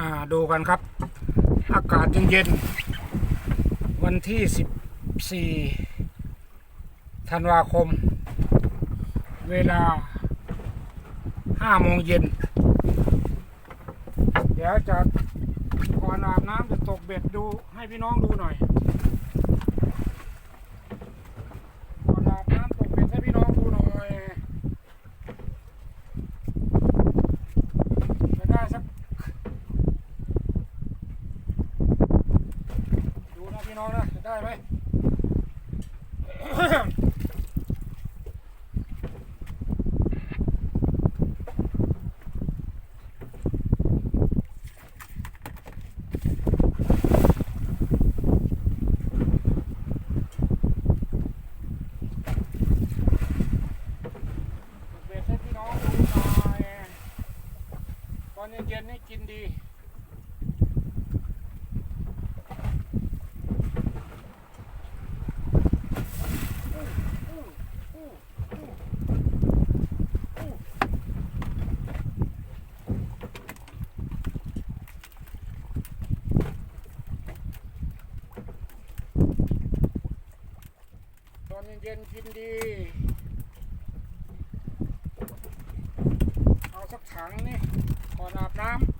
อ่าดูกันครับ อากาศเย็นๆวันที่ 14 ธันวาคม เวลา5โมงเย็น เดี๋ยวจะก่อนอาบน้ำจะตกเบ็ดดูให้พี่น้องดูหน่อย ก่อนอาบน้ำตกเบ็ดให้พี่น้องดูหน่อยจะได้สัก ดูนะพี่น้องนะจะได้ไหม เบ็ดให้พี่น้องดูหน่อยตอน เย็นๆนี่กินดีตอนเย็นๆกินดี เอาสักถังนี่ ขออาบน้ำ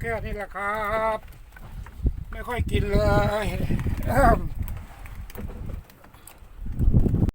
แค่นี้แหละครับ ไม่ค่อยกินเลย